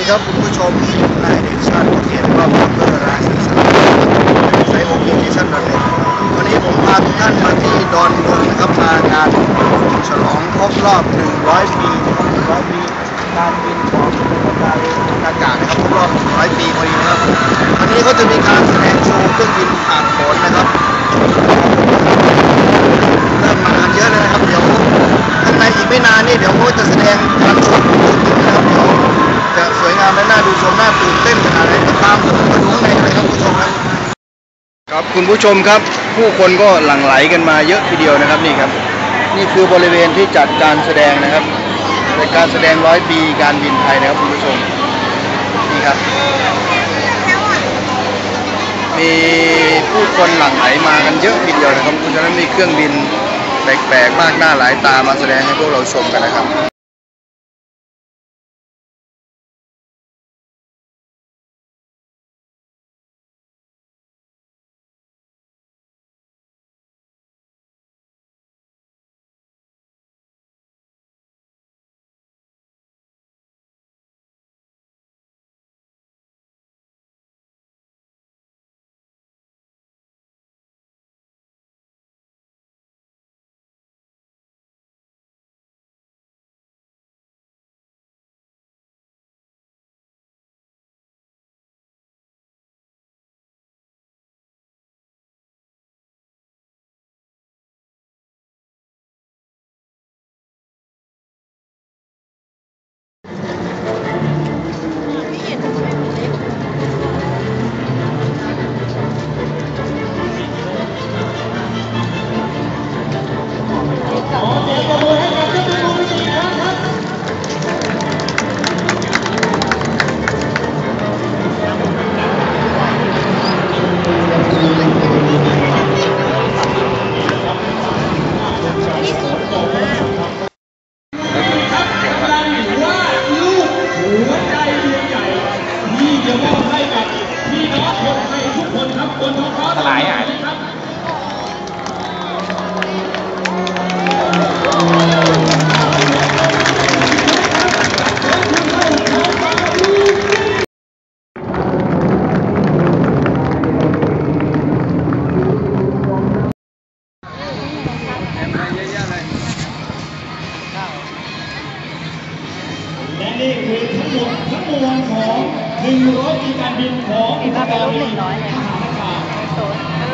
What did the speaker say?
ดีครับคุณผู้ชมนายเดชชาติโอเคนะครับเพื่อราศีสันไซโอเคที่ชั้นระเด็วันนี้ผมพาทุกท่านมาที่ดอนเมืองนะครับมางานฉลองครบรอบ 100 ปี100 ปี การบินของการอากาศนะครับครบรอบ 100 ปีพอดีนะครับวันนี้เขาจะมีการแสดงโชว์เครื่องบินผ่านผลนะครับเริ่มมานเยอะเลยนะครับเดี๋ยวข้างในอีกไม่นานนี่เดี๋ยวเขาจะแสดงการชมนะครับเดี๋ยวจะส วยงามและน่าดูชมน่าตื่นเต้นขนาดไหนตามผมมาดูข้างในกันเลยครับคุณผู้ชมครับครับคุณผู้ชมครับ ผู้คนก็หลั่งไหลกันมาเยอะทีเดียวนะครับนี่ครับ นี่คือบริเวณที่จัดการแสดงนะครับเป็นการแสดงร้อยปีการบินไทยนะครับคุณผู้ชมนี่ครับ มีผู้คนหลั่งไหลมากันเยอะทีเดียวนะครับเพราะฉะนั้นมีเครื่องบินแปลกๆมากหน้าหลายตามาแสดงให้พวกเราชมกันนะครับ สลายอะและนี่คือทั้งหมดทั้งมวลของ 100ปีการบินของอิตาลีทหารอากาศ